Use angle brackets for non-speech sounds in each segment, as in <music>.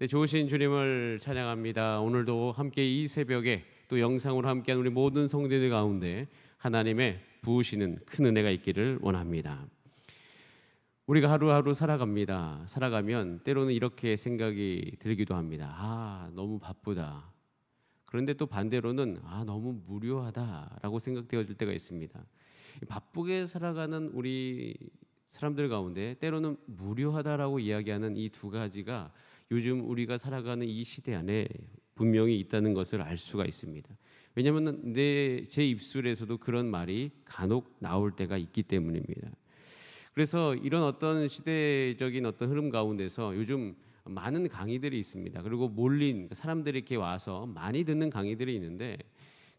네, 좋으신 주님을 찬양합니다. 오늘도 함께 이 새벽에 또 영상으로 함께한 우리 모든 성도들 가운데 하나님의 부으시는 큰 은혜가 있기를 원합니다. 우리가 하루하루 살아갑니다. 살아가면 때로는 이렇게 생각이 들기도 합니다. 아, 너무 바쁘다. 그런데 또 반대로는 아, 너무 무료하다라고 생각되어질 때가 있습니다. 바쁘게 살아가는 우리 사람들 가운데 때로는 무료하다라고 이야기하는 이 두 가지가 요즘 우리가 살아가는 이 시대 안에 분명히 있다는 것을 알 수가 있습니다. 왜냐하면 내 제 입술에서도 그런 말이 간혹 나올 때가 있기 때문입니다. 그래서 이런 어떤 시대적인 어떤 흐름 가운데서 요즘 많은 강의들이 있습니다. 그리고 몰린 사람들이 이렇게 와서 많이 듣는 강의들이 있는데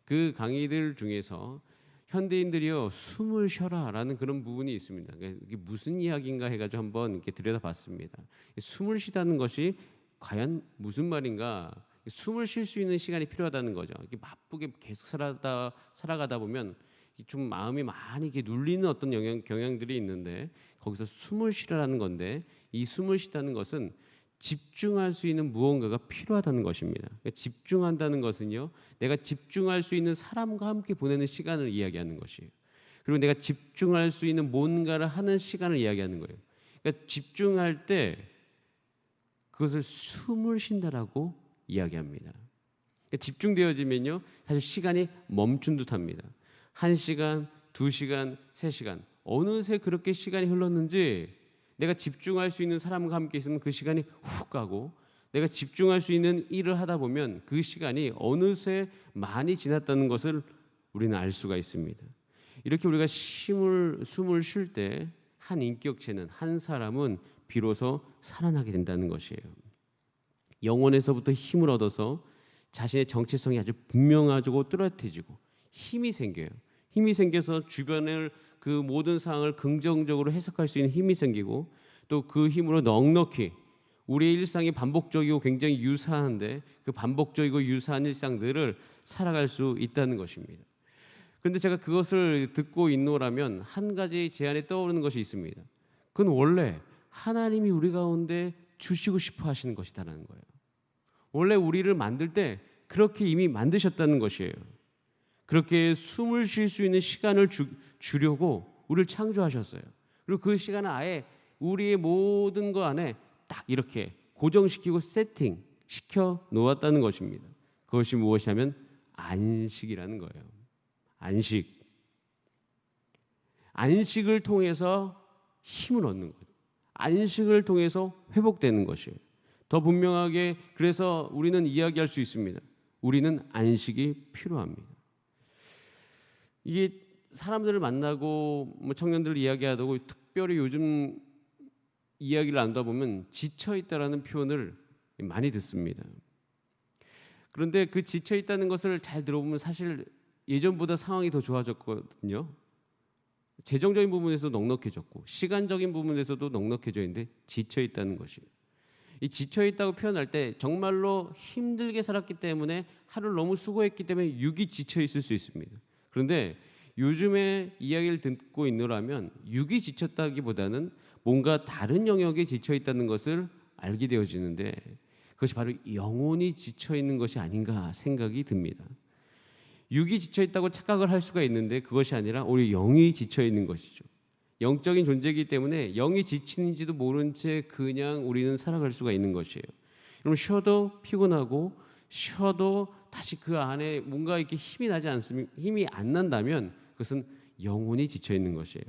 그 강의들 중에서 현대인들이요 숨을 쉬어라라는 그런 부분이 있습니다. 이게 무슨 이야기인가 해가지고 한번 이렇게 들여다봤습니다. 숨을 쉬다는 것이 과연 무슨 말인가? 숨을 쉴 수 있는 시간이 필요하다는 거죠. 이렇게 바쁘게 계속 살아다 살아가다 보면 좀 마음이 많이 이렇게 눌리는 어떤 영향 경향들이 있는데 거기서 숨을 쉬라는 건데 이 숨을 쉬다는 것은 집중할 수 있는 무언가가 필요하다는 것입니다. 그러니까 집중한다는 것은요, 내가 집중할 수 있는 사람과 함께 보내는 시간을 이야기하는 것이에요. 그리고 내가 집중할 수 있는 뭔가를 하는 시간을 이야기하는 거예요. 그러니까 집중할 때 그것을 숨을 쉰다라고 이야기합니다. 그러니까 집중되어지면요, 사실 시간이 멈춘 듯합니다. 한 시간, 두 시간, 세 시간 어느새 그렇게 시간이 흘렀는지 내가 집중할 수 있는 사람과 함께 있으면 그 시간이 훅 가고 내가 집중할 수 있는 일을 하다 보면 그 시간이 어느새 많이 지났다는 것을 우리는 알 수가 있습니다. 이렇게 우리가 심을 숨을 쉴 때 한 인격체는 한 사람은 비로소 살아나게 된다는 것이에요. 영혼에서부터 힘을 얻어서 자신의 정체성이 아주 분명하고 뚜렷해지고 힘이 생겨요. 힘이 생겨서 주변을 그 모든 상황을 긍정적으로 해석할 수 있는 힘이 생기고 또 그 힘으로 넉넉히 우리의 일상이 반복적이고 굉장히 유사한데 그 반복적이고 유사한 일상들을 살아갈 수 있다는 것입니다. 그런데 제가 그것을 듣고 있노라면 한 가지 제안에 떠오르는 것이 있습니다. 그건 원래 하나님이 우리 가운데 주시고 싶어 하시는 것이다라는 거예요. 원래 우리를 만들 때 그렇게 이미 만드셨다는 것이에요. 그렇게 숨을 쉴 수 있는 시간을 주, 주려고 우리를 창조하셨어요. 그리고 그 시간을 아예 우리의 모든 것 안에 딱 이렇게 고정시키고 세팅 시켜 놓았다는 것입니다. 그것이 무엇이냐면 안식이라는 거예요. 안식. 안식을 통해서 힘을 얻는 거죠. 안식을 통해서 회복되는 것이에요. 더 분명하게 그래서 우리는 이야기할 수 있습니다. 우리는 안식이 필요합니다. 이게 사람들을 만나고 뭐 청년들 이야기하고 특별히 요즘 이야기를 나누다 보면 지쳐 있다라는 표현을 많이 듣습니다. 그런데 그 지쳐 있다는 것을 잘 들어보면 사실 예전보다 상황이 더 좋아졌거든요. 재정적인 부분에서 넉넉해졌고 시간적인 부분에서도 넉넉해져 있는데 지쳐 있다는 것이. 이 지쳐 있다고 표현할 때 정말로 힘들게 살았기 때문에 하루를 너무 수고했기 때문에 육이 지쳐 있을 수 있습니다. 그런데 요즘에 이야기를 듣고 있노라면 육이 지쳤다기보다는 뭔가 다른 영역에 지쳐 있다는 것을 알게 되어지는데 그것이 바로 영혼이 지쳐 있는 것이 아닌가 생각이 듭니다. 육이 지쳐 있다고 착각을 할 수가 있는데 그것이 아니라 우리 영이 지쳐 있는 것이죠. 영적인 존재이기 때문에 영이 지치는지도 모른 채 그냥 우리는 살아갈 수가 있는 것이에요. 그럼 쉬어도 피곤하고 쉬어도 다시 그 안에 뭔가 이렇게 힘이 나지 않으면 힘이 안 난다면 그것은 영혼이 지쳐 있는 것이에요.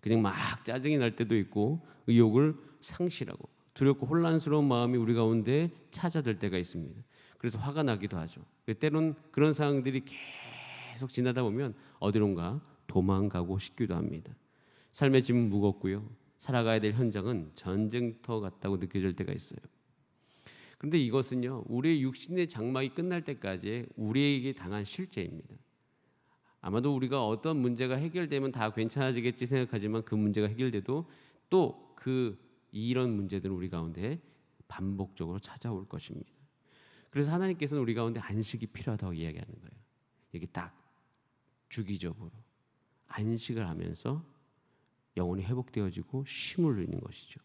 그냥 막 짜증이 날 때도 있고 의욕을 상실하고 두렵고 혼란스러운 마음이 우리 가운데 찾아들 때가 있습니다. 그래서 화가 나기도 하죠. 때론 그런 상황들이 계속 지나다 보면 어디론가 도망가고 싶기도 합니다. 삶의 짐은 무겁고요. 살아가야 될 현장은 전쟁터 같다고 느껴질 때가 있어요. 그런데 이것은요, 우리의 육신의 장막이 끝날 때까지 우리에게 당한 실제입니다. 아마도 우리가 어떤 문제가 해결되면 다 괜찮아지겠지 생각하지만 그 문제가 해결돼도 또 그 이런 문제들은 우리 가운데 반복적으로 찾아올 것입니다. 그래서 하나님께서는 우리 가운데 안식이 필요하다고 이야기하는 거예요. 이게 딱 주기적으로 안식을 하면서 영혼이 회복되어지고 쉼을 누리는 것이죠.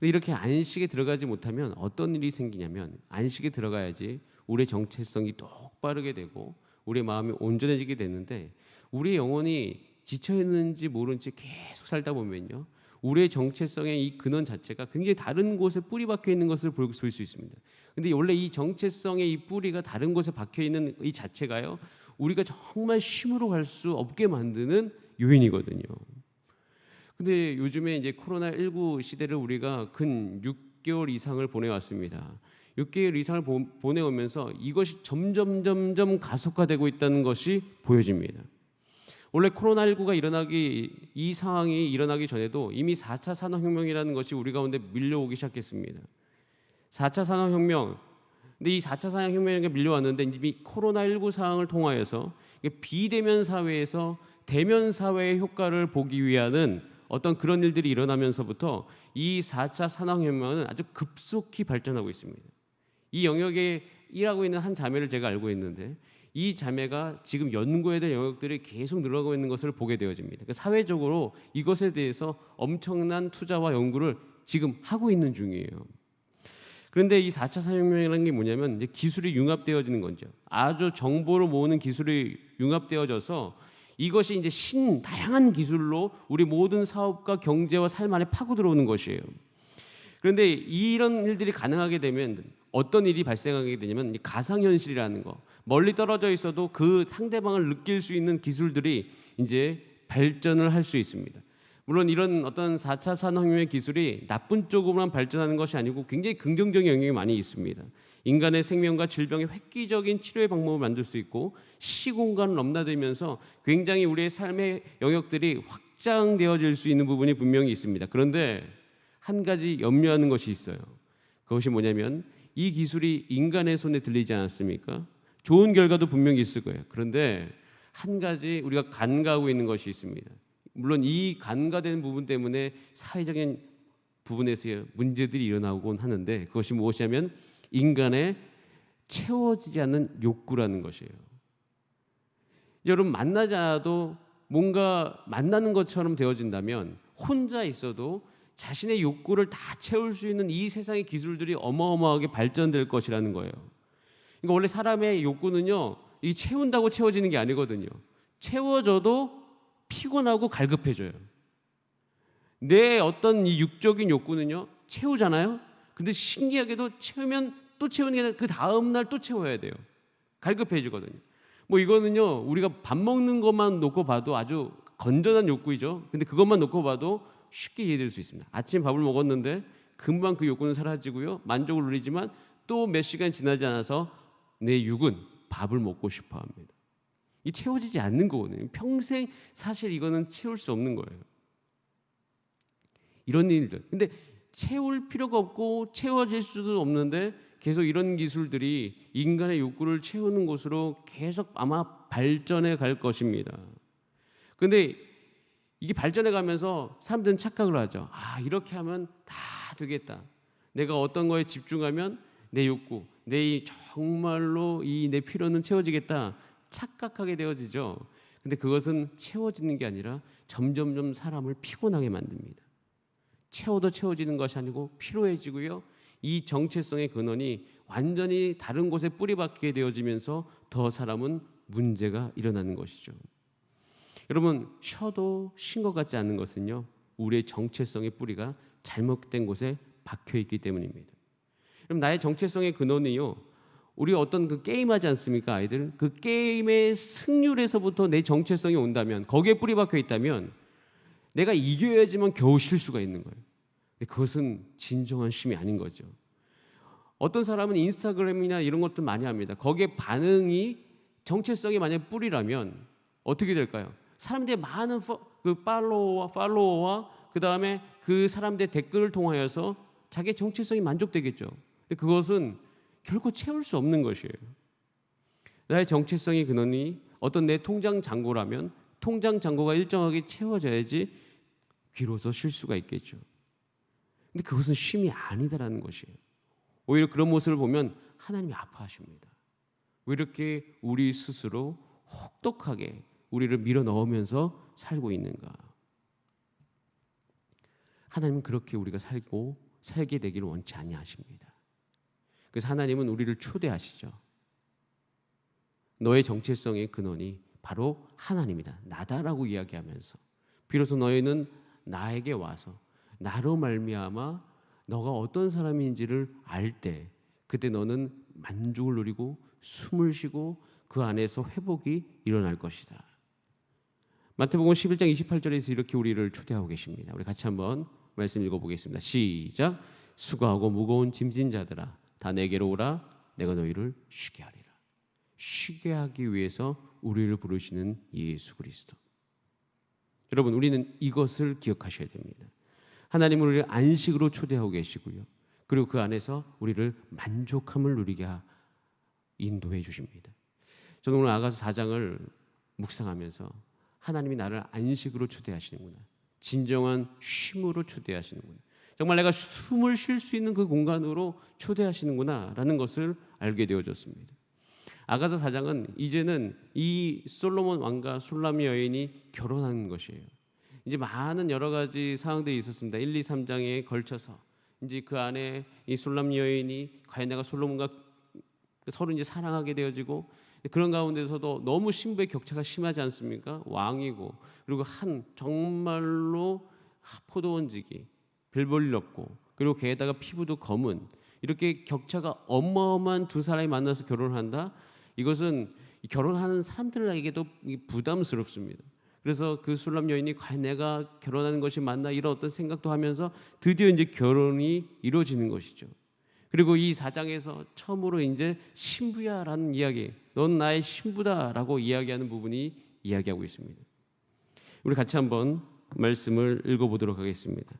이렇게 안식에 들어가지 못하면 어떤 일이 생기냐면 안식에 들어가야지 우리의 정체성이 똑바르게 되고 우리의 마음이 온전해지게 되는데 우리의 영혼이 지쳐 있는지 모른지 계속 살다 보면요. 우리의 정체성의 이 근원 자체가 굉장히 다른 곳에 뿌리 박혀 있는 것을 볼 수 있습니다. 근데 원래 이 정체성의 이 뿌리가 다른 곳에 박혀 있는 이 자체가요. 우리가 정말 쉼으로 갈 수 없게 만드는 요인이거든요. 근데 요즘에 이제 코로나 19 시대를 우리가 근 6개월 이상을 보내왔습니다. 6개월 이상을 보, 보내오면서 이것이 점점 점점 가속화되고 있다는 것이 보여집니다. 원래 코로나19가 일어나기 이 상황이 일어나기 전에도 이미 4차 산업혁명이라는 것이 우리 가운데 밀려오기 시작했습니다. 4차 산업혁명 근데 이 4차 산업혁명이 밀려왔는데 이미 코로나19 상황을 통하여서 비대면 사회에서 대면 사회의 효과를 보기 위한 어떤 그런 일들이 일어나면서부터 이 4차 산업혁명은 아주 급속히 발전하고 있습니다. 이 영역에 일하고 있는 한 자매를 제가 알고 있는데 이 자매가 지금 연구해야 될 영역들이 계속 늘어가고 있는 것을 보게 되어집니다. 그러니까 사회적으로 이것에 대해서 엄청난 투자와 연구를 지금 하고 있는 중이에요. 그런데 이 4차 산업혁명이라는 게 뭐냐면 기술이 융합되어지는 거죠. 아주 정보를 모으는 기술이 융합되어져서 이것이 이제 신 다양한 기술로 우리 모든 사업과 경제와 삶 안에 파고 들어오는 것이에요. 그런데 이런 일들이 가능하게 되면 어떤 일이 발생하게 되냐면 가상 현실이라는 거 멀리 떨어져 있어도 그 상대방을 느낄 수 있는 기술들이 이제 발전을 할 수 있습니다. 물론 이런 어떤 4차 산업혁명의 기술이 나쁜 쪽으로만 발전하는 것이 아니고 굉장히 긍정적인 영향이 많이 있습니다. 인간의 생명과 질병의 획기적인 치료의 방법을 만들 수 있고 시공간을 넘나들면서 굉장히 우리의 삶의 영역들이 확장되어질 수 있는 부분이 분명히 있습니다. 그런데 한 가지 염려하는 것이 있어요. 그것이 뭐냐면 이 기술이 인간의 손에 들리지 않았습니까? 좋은 결과도 분명히 있을 거예요. 그런데 한 가지 우리가 간과하고 있는 것이 있습니다. 물론 이 간과된 부분 때문에 사회적인 부분에서 문제들이 일어나곤 하는데 그것이 무엇이냐면 인간의 채워지지 않는 욕구라는 것이에요. 여러분 만나지 않아도 뭔가 만나는 것처럼 되어진다면 혼자 있어도 자신의 욕구를 다 채울 수 있는 이 세상의 기술들이 어마어마하게 발전될 것이라는 거예요. 그러니까 원래 사람의 욕구는요, 이 채운다고 채워지는 게 아니거든요. 채워져도 피곤하고 갈급해져요. 내 어떤 이 육적인 욕구는요, 채우잖아요. 근데 신기하게도 채우면 또 채우는 게 아니라 그 다음 날 또 채워야 돼요. 갈급해지거든요. 뭐 이거는요, 우리가 밥 먹는 것만 놓고 봐도 아주 건전한 욕구이죠. 근데 그것만 놓고 봐도 쉽게 이해될 수 있습니다. 아침 밥을 먹었는데 금방 그 욕구는 사라지고요. 만족을 누리지만 또 몇 시간 지나지 않아서 내 육은 밥을 먹고 싶어 합니다. 이 채워지지 않는 거거든요. 평생 사실 이거는 채울 수 없는 거예요. 이런 일들. 근데 채울 필요가 없고 채워질 수도 없는데 계속 이런 기술들이 인간의 욕구를 채우는 곳으로 계속 아마 발전해 갈 것입니다. 근데 이게 발전해 가면서 사람들은 착각을 하죠. 아, 이렇게 하면 다 되겠다. 내가 어떤 거에 집중하면 내 욕구, 내 정말로 이 내 필요는 채워지겠다. 착각하게 되어지죠. 근데 그것은 채워지는 게 아니라 점점점 사람을 피곤하게 만듭니다. 채워도 채워지는 것이 아니고 피로해지고요. 이 정체성의 근원이 완전히 다른 곳에 뿌리박히게 되어지면서 더 사람은 문제가 일어나는 것이죠. 여러분 쉬어도 쉰 것 같지 않는 것은요 우리의 정체성의 뿌리가 잘못된 곳에 박혀 있기 때문입니다. 그럼 나의 정체성의 근원이요 우리 어떤 그 게임 하지 않습니까 아이들 그 게임의 승률에서부터 내 정체성이 온다면 거기에 뿌리 박혀 있다면 내가 이겨야지만 겨우 쉴 수가 있는 거예요. 그것은 진정한 쉼이 아닌 거죠. 어떤 사람은 인스타그램이나 이런 것들 많이 합니다. 거기에 반응이 정체성이 만약 뿌리라면 어떻게 될까요? 사람들의 많은 그 팔로워와 팔로워와 그 다음에 그 사람들의 댓글을 통하여서 자기의 정체성이 만족되겠죠. 그것은 결코 채울 수 없는 것이에요. 나의 정체성의 근원이 어떤 내 통장 잔고라면 통장 잔고가 일정하게 채워져야지 비로소 쉴 수가 있겠죠. 근데 그것은 쉼이 아니다라는 것이에요. 오히려 그런 모습을 보면 하나님이 아파하십니다. 왜 이렇게 우리 스스로 혹독하게 우리를 밀어 넣으면서 살고 있는가? 하나님은 그렇게 우리가 살고 살게 되기를 원치 아니하십니다. 그래서 하나님은 우리를 초대하시죠. 너의 정체성의 근원이 바로 하나님이다. 나다라고 이야기하면서 비로소 너희는 나에게 와서 나로 말미암아 너가 어떤 사람인지를 알 때 그때 너는 만족을 누리고 숨을 쉬고 그 안에서 회복이 일어날 것이다. 마태복음 11장 28절에서 이렇게 우리를 초대하고 계십니다. 우리 같이 한번 말씀 읽어보겠습니다. 시작. 수고하고 무거운 짐진 자들아, 다 내게로 오라. 내가 너희를 쉬게 하리라. 쉬게 하기 위해서 우리를 부르시는 예수 그리스도. 여러분, 우리는 이것을 기억하셔야 됩니다. 하나님은 우리를 안식으로 초대하고 계시고요. 그리고 그 안에서 우리를 만족함을 누리게 인도해 주십니다. 저는 오늘 아가서 4장을 묵상하면서 하나님이 나를 안식으로 초대하시는구나. 진정한 쉼으로 초대하시는구나. 정말 내가 숨을 쉴 수 있는 그 공간으로 초대하시는구나라는 것을 알게 되어졌습니다. 아가서 4장은 이제는 이 솔로몬 왕과 술람 여인이 결혼한 것이에요. 이제 많은 여러 가지 상황들이 있었습니다. 1, 2, 3장에 걸쳐서 이제 그 안에 이 술람 여인이 과연 내가 솔로몬과 서로 이제 사랑하게 되어지고 그런 가운데서도 너무 신부의 격차가 심하지 않습니까? 왕이고 그리고 한 정말로 포도원지기 별 볼일 없고 그리고 게다가 피부도 검은 이렇게 격차가 어마어마한 두 사람이 만나서 결혼한다. 이것은 결혼하는 사람들에게도 부담스럽습니다. 그래서 그 술람 여인이 과연 내가 결혼하는 것이 맞나 이런 어떤 생각도 하면서 드디어 이제 결혼이 이루어지는 것이죠. 그리고 이 사장에서 처음으로 이제 신부야라는 이야기, 넌 나의 신부다라고 이야기하는 부분이 이야기하고 있습니다. 우리 같이 한번 말씀을 읽어보도록 하겠습니다.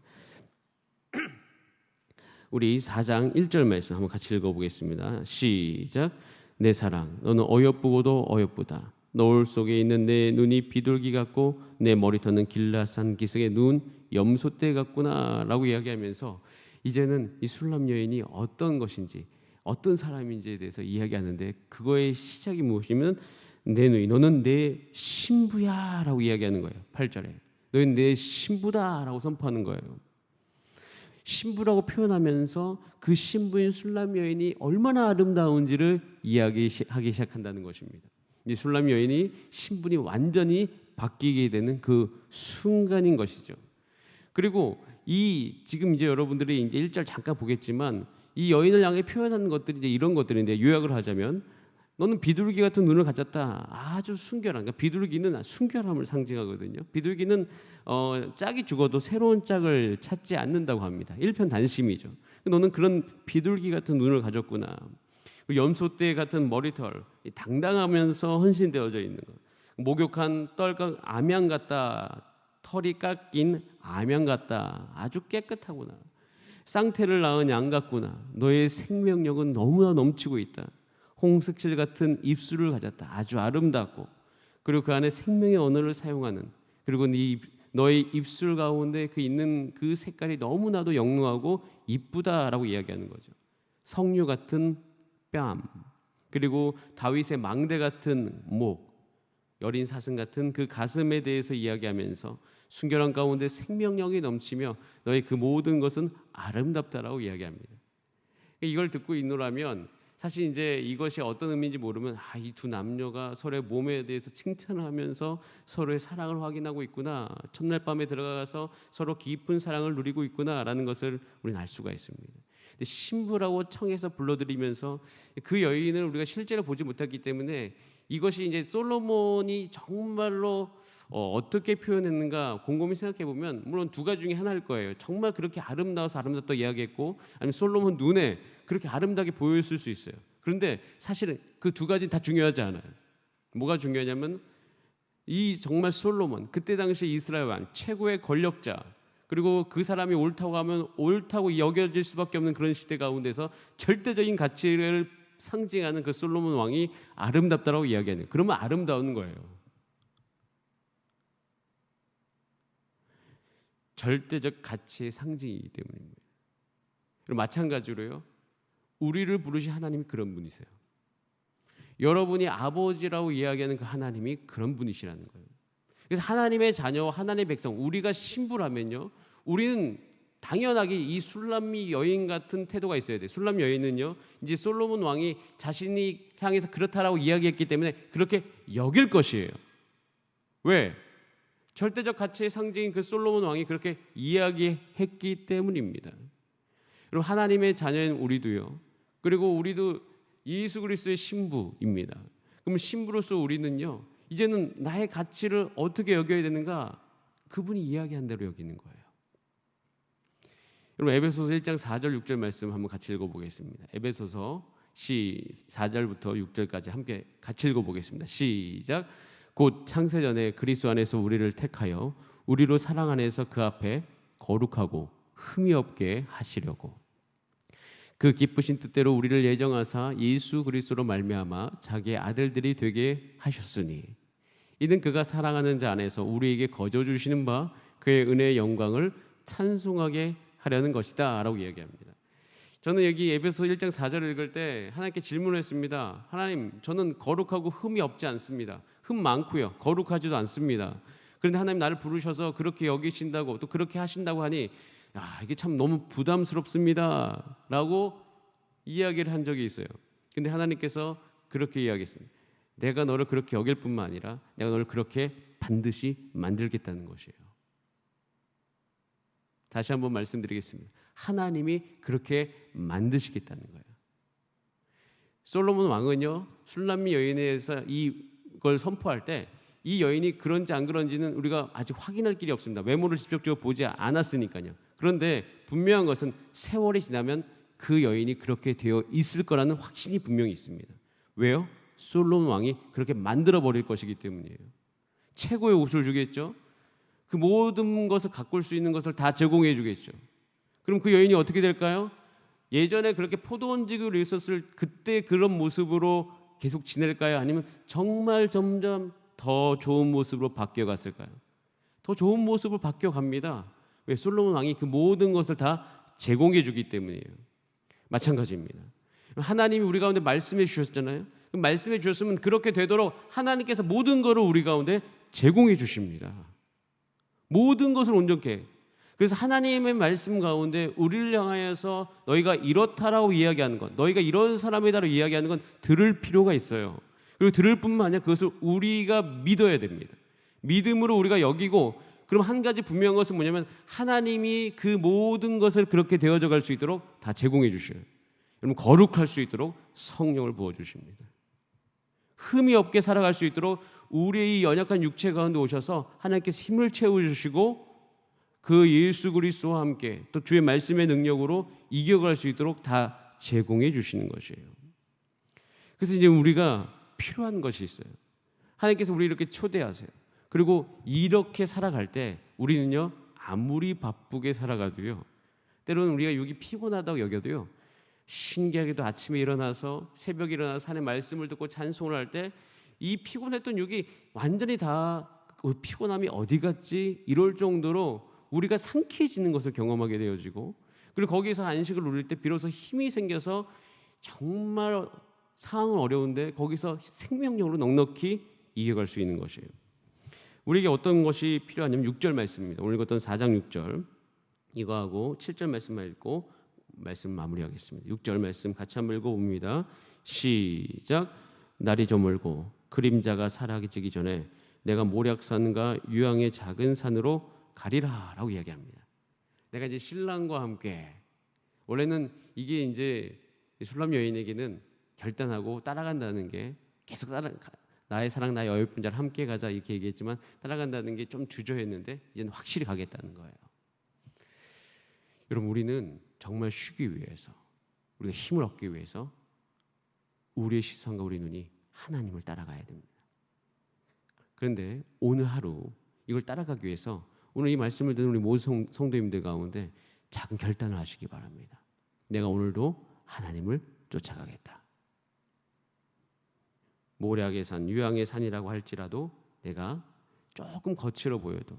<clears throat> 우리 4장 1절 말씀 한번 같이 읽어보겠습니다. 시작. 내 사랑, 너는 어여쁘고도 어여쁘다. 노을 속에 있는 내 눈이 비둘기 같고 내 머리터는 길라산 기슭의 눈 염소떼 같구나라고 이야기하면서 이제는 이 술람 여인이 어떤 것인지 어떤 사람인지에 대해서 이야기하는데 그거의 시작이 무엇이면 내 누이 너는 내 신부야라고 이야기하는 거예요. 8절에. 너는 내 신부다라고 선포하는 거예요. 신부라고 표현하면서 그 신부인 술람 여인이 얼마나 아름다운지를 이야기하기 시작한다는 것입니다. 이 술람 여인이 신분이 완전히 바뀌게 되는 그 순간인 것이죠. 그리고 이 지금 이제 여러분들이 이제 1절 잠깐 보겠지만 이 여인을 향해 표현하는 것들이 이제 이런 것들인데 요약을 하자면 너는 비둘기 같은 눈을 가졌다. 아주 순결한. 그러니까 비둘기는 순결함을 상징하거든요. 비둘기는 어, 짝이 죽어도 새로운 짝을 찾지 않는다고 합니다. 일편 단심이죠. 너는 그런 비둘기 같은 눈을 가졌구나. 염소떼 같은 머리털, 당당하면서 헌신되어져 있는 것. 목욕한 떨각 암양 같다. 털이 깎인 암양 같다. 아주 깨끗하구나. 쌍태를 낳은 양 같구나. 너의 생명력은 너무나 넘치고 있다. 홍석실 같은 입술을 가졌다. 아주 아름답고 그리고 그 안에 생명의 언어를 사용하는 그리고 네 너의 입술 가운데 그 있는 그 색깔이 너무나도 영롱하고 이쁘다라고 이야기하는 거죠. 성류 같은 뺨 그리고 다윗의 망대 같은 목 여린 사슴 같은 그 가슴에 대해서 이야기하면서 순결한 가운데 생명력이 넘치며 너의 그 모든 것은 아름답다라고 이야기합니다. 이걸 듣고 있노라면 사실 이제 이것이 어떤 의미인지 모르면 아, 이 두 남녀가 서로의 몸에 대해서 칭찬을 하면서 서로의 사랑을 확인하고 있구나. 첫날 밤에 들어가서 서로 깊은 사랑을 누리고 있구나라는 것을 우리는 알 수가 있습니다. 신부라고 청해서 불러들이면서 그 여인을 우리가 실제로 보지 못했기 때문에 이것이 이제 솔로몬이 정말로 어, 떻게 표현했는가 곰곰이 생각해 보면 물론 두 가지 중에 하나일 거예요. 정말 그렇게 아름다워서 아름답다 이야기했고 아니면 솔로몬 눈에 그렇게 아름답게 보였을 수 있어요. 그런데 사실은 그 두 가지는 다 중요하지 않아요. 뭐가 중요하냐면 이 정말 솔로몬 그때 당시 이스라엘 왕 최고의 권력자 그리고 그 사람이 옳다고 하면 옳다고 여겨질 수밖에 없는 그런 시대 가운데서 절대적인 가치를 상징하는 그 솔로몬 왕이 아름답다라고 이야기하는 그러면 아름다운 거예요. 절대적 가치의 상징이기 때문입니다. 그리고 마찬가지로요. 우리를 부르신 하나님이 그런 분이세요. 여러분이 아버지라고 이야기하는 그 하나님이 그런 분이시라는 거예요. 그래서 하나님의 자녀, 하나님의 백성, 우리가 신부라면요. 우리는 당연하게 이 술람미 여인 같은 태도가 있어야 돼. 술람 여인은요, 이제 솔로몬 왕이 자신이 향해서 그렇다라고 이야기했기 때문에 그렇게 여길 것이에요. 왜? 절대적 가치의 상징인 그 솔로몬 왕이 그렇게 이야기했기 때문입니다. 그럼 하나님의 자녀인 우리도요. 그리고 우리도 예수 그리스도의 신부입니다. 그럼 신부로서 우리는요. 이제는 나의 가치를 어떻게 여겨야 되는가? 그분이 이야기한 대로 여기는 거예요. 여러분 에베소서 1장 4절 6절 말씀 한번 같이 읽어 보겠습니다. 에베소서 시 4절부터 6절까지 함께 같이 읽어 보겠습니다. 시작. 곧 창세 전에 그리스도 안에서 우리를 택하여 우리로 사랑 안에서 그 앞에 거룩하고 흠이 없게 하시려고 그 기쁘신 뜻대로 우리를 예정하사 예수 그리스도로 말미암아 자기의 아들들이 되게 하셨으니 이는 그가 사랑하는 자 안에서 우리에게 거저 주시는 바 그의 은혜의 영광을 찬송하게 하려는 것이다라고 이야기합니다. 저는 여기 에베소 1장 4절을 읽을 때 하나님께 질문을 했습니다. 하나님, 저는 거룩하고 흠이 없지 않습니다. 흠 많고요. 거룩하지도 않습니다. 그런데 하나님 나를 부르셔서 그렇게 여기신다고 또 그렇게 하신다고 하니 야, 이게 참 너무 부담스럽습니다 라고 이야기를 한 적이 있어요. 근데 하나님께서 그렇게 이야기했습니다. 내가 너를 그렇게 여길 뿐만 아니라 내가 너를 그렇게 반드시 만들겠다는 것이에요. 다시 한번 말씀드리겠습니다. 하나님이 그렇게 만드시겠다는 거예요. 솔로몬 왕은요 술람미 여인에 대해서 이걸 선포할 때 이 여인이 그런지 안 그런지는 우리가 아직 확인할 길이 없습니다. 외모를 직접적으로 보지 않았으니까요. 그런데 분명한 것은 세월이 지나면 그 여인이 그렇게 되어 있을 거라는 확신이 분명히 있습니다. 왜요? 솔로몬 왕이 그렇게 만들어 버릴 것이기 때문이에요. 최고의 옷을 주겠죠. 그 모든 것을 가꿀 수 있는 것을 다 제공해 주겠죠. 그럼 그 여인이 어떻게 될까요? 예전에 그렇게 포도원직을 있었을 그때 그런 모습으로 계속 지낼까요? 아니면 정말 점점 더 좋은 모습으로 바뀌어 갔을까요? 더 좋은 모습으로 바뀌어 갑니다. 왜 솔로몬 왕이 그 모든 것을 다 제공해 주기 때문이에요. 마찬가지입니다. 하나님이 우리 가운데 말씀해 주셨잖아요. 그 말씀해 주셨으면 그렇게 되도록 하나님께서 모든 것을 우리 가운데 제공해 주십니다. 모든 것을 온전케. 그래서 하나님의 말씀 가운데 우리를 향하여서 너희가 이렇다라고 이야기하는 것, 너희가 이런 사람이다라고 이야기하는 건 들을 필요가 있어요. 그리고 들을 뿐만 아니라 그것을 우리가 믿어야 됩니다. 믿음으로 우리가 여기고 그럼 한 가지 분명한 것은 뭐냐면 하나님이 그 모든 것을 그렇게 되어져 갈 수 있도록 다 제공해 주셔요. 여러분 거룩할 수 있도록 성령을 부어 주십니다. 흠이 없게 살아갈 수 있도록 우리의 이 연약한 육체 가운데 오셔서 하나님께서 힘을 채워 주시고 그 예수 그리스도와 함께 또 주의 말씀의 능력으로 이겨갈 수 있도록 다 제공해 주시는 것이에요. 그래서 이제 우리가 필요한 것이 있어요. 하나님께서 우리 이렇게 초대하세요. 그리고 이렇게 살아갈 때 우리는요 아무리 바쁘게 살아가도요 때로는 우리가 여기 피곤하다고 여겨도요 신기하게도 아침에 일어나서 새벽에 일어나서 하나님 말씀을 듣고 찬송을 할 때 이 피곤했던 여기 완전히 다 그 피곤함이 어디 갔지 이럴 정도로 우리가 상쾌해지는 것을 경험하게 되어지고 그리고 거기서 안식을 누릴 때 비로소 힘이 생겨서 정말 상황은 어려운데 거기서 생명력으로 넉넉히 이겨갈 수 있는 것이에요. 우리에게 어떤 것이 필요하냐면 6절 말씀입니다. 오늘 읽었던 4장 6절 이거하고 7절 말씀만 읽고 말씀 마무리하겠습니다. 6절 말씀 같이 한번 읽어봅니다. 시작 날이 저물고 그림자가 사라지기 전에 내가 모략산과 유황의 작은 산으로 가리라라고 이야기합니다. 내가 이제 신랑과 함께 원래는 이게 이제 술람 여인에게는 결단하고 따라간다는 게 계속 따라 나의 사랑 나의 어여쁜 자를 함께 가자 이렇게 얘기했지만 따라간다는 게 좀 주저했는데 이제는 확실히 가겠다는 거예요. 여러분 우리는 정말 쉬기 위해서 우리가 힘을 얻기 위해서 우리의 시선과 우리 눈이 하나님을 따라가야 됩니다. 그런데 오늘 하루 이걸 따라가기 위해서 오늘 이 말씀을 듣는 우리 모든 성도님들 가운데 작은 결단을 하시기 바랍니다. 내가 오늘도 하나님을 쫓아가겠다. 모략의 산, 유황의 산이라고 할지라도 내가 조금 거칠어 보여도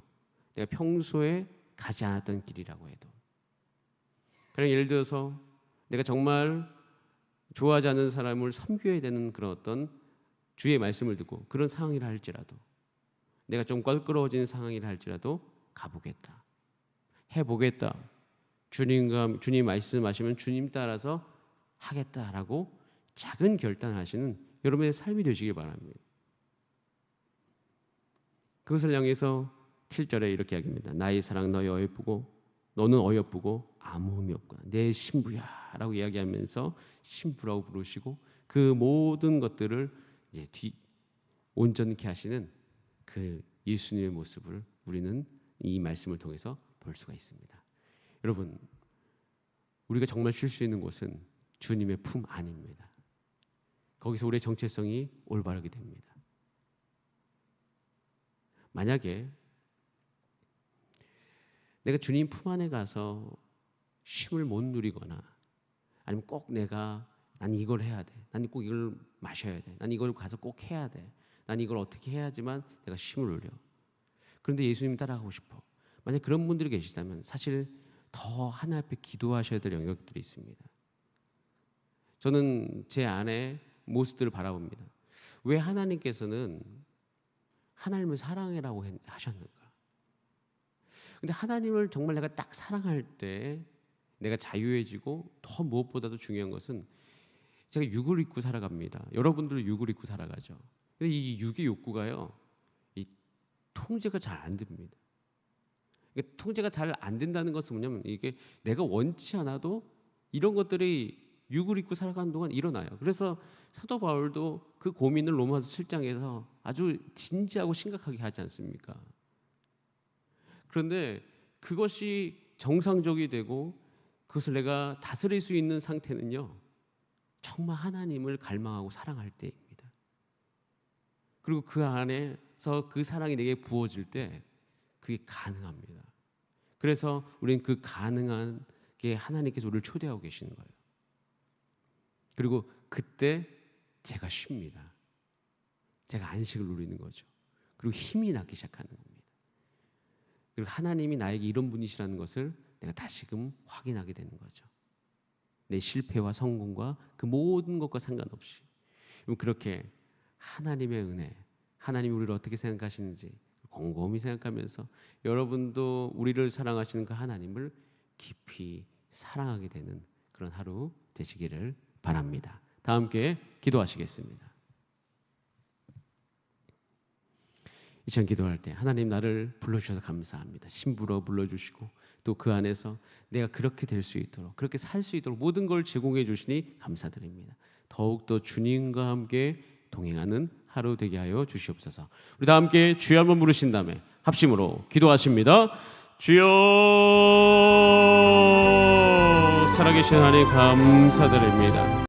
내가 평소에 가지 않았던 길이라고 해도 그냥 예를 들어서 내가 정말 좋아하지 않는 사람을 섬겨야 되는 그런 어떤 주의 말씀을 듣고 그런 상황이라 할지라도 내가 좀 껄끄러워진 상황이라 할지라도 가보겠다. 해보겠다. 주님과 주님 말씀하시면 주님 따라서 하겠다라고 작은 결단하시는 여러분의 삶이 되시길 바랍니다. 그것을 향해서 7절에 이렇게 이야기합니다. 나의 사랑 너희 어여쁘고 너는 어여쁘고 아무 의미 없구나. 내 신부야라고 이야기하면서 신부라고 부르시고 그 모든 것들을 이제 뒤 온전케 하시는 그 예수님의 모습을 우리는 이 말씀을 통해서 볼 수가 있습니다. 여러분, 우리가 정말 쉴 수 있는 곳은 주님의 품 안입니다. 거기서 우리의 정체성이 올바르게 됩니다. 만약에 내가 주님 품 안에 가서 쉼을 못 누리거나 아니면 꼭 내가 난 이걸 해야 돼. 난 꼭 이걸 마셔야 돼. 난 이걸 가서 꼭 해야 돼. 난 이걸 어떻게 해야지만 내가 쉼을 누려. 그런데 예수님 따라가고 싶어. 만약 그런 분들이 계시다면 사실 더 하나 앞에 기도하셔야 될 영역들이 있습니다. 저는 제 안에 모습들을 바라봅니다. 왜 하나님께서는 하나님을 사랑해라고 했- 하셨는가? 근데 하나님을 정말 내가 딱 사랑할 때 내가 자유해지고 더 무엇보다도 중요한 것은 제가 육을 입고 살아갑니다. 여러분들도 육을 입고 살아가죠. 근데 이 육의 욕구가요, 이 통제가 잘 안 됩니다. 이게 통제가 잘 안 된다는 것은 뭐냐면 이게 내가 원치 않아도 이런 것들이 육을 입고 살아가는 동안 일어나요. 그래서 사도 바울도 그 고민을 로마서 7장에서 아주 진지하고 심각하게 하지 않습니까? 그런데 그것이 정상적이 되고 그것을 내가 다스릴 수 있는 상태는요. 정말 하나님을 갈망하고 사랑할 때입니다. 그리고 그 안에서 그 사랑이 내게 부어질 때 그게 가능합니다. 그래서 우리는 그 가능한 게 하나님께서 우리를 초대하고 계시는 거예요. 그리고 그때 제가 쉽니다. 제가 안식을 누리는 거죠. 그리고 힘이 나기 시작하는 겁니다. 그리고 하나님이 나에게 이런 분이시라는 것을 내가 다시금 확인하게 되는 거죠. 내 실패와 성공과 그 모든 것과 상관없이 그렇게 하나님의 은혜, 하나님이 우리를 어떻게 생각하시는지 곰곰이 생각하면서 여러분도 우리를 사랑하시는 그 하나님을 깊이 사랑하게 되는 그런 하루 되시기를 바랍니다. 다 함께 기도하시겠습니다. 이 시간 기도할 때 하나님 나를 불러주셔서 감사합니다. 신부로 불러주시고 또 그 안에서 내가 그렇게 될 수 있도록 그렇게 살 수 있도록 모든 걸 제공해 주시니 감사드립니다. 더욱더 주님과 함께 동행하는 하루 되게 하여 주시옵소서. 우리 다 함께 주여 한번 부르신 다음에 합심으로 기도하십니다. 주여 살아계신 하나님 감사드립니다.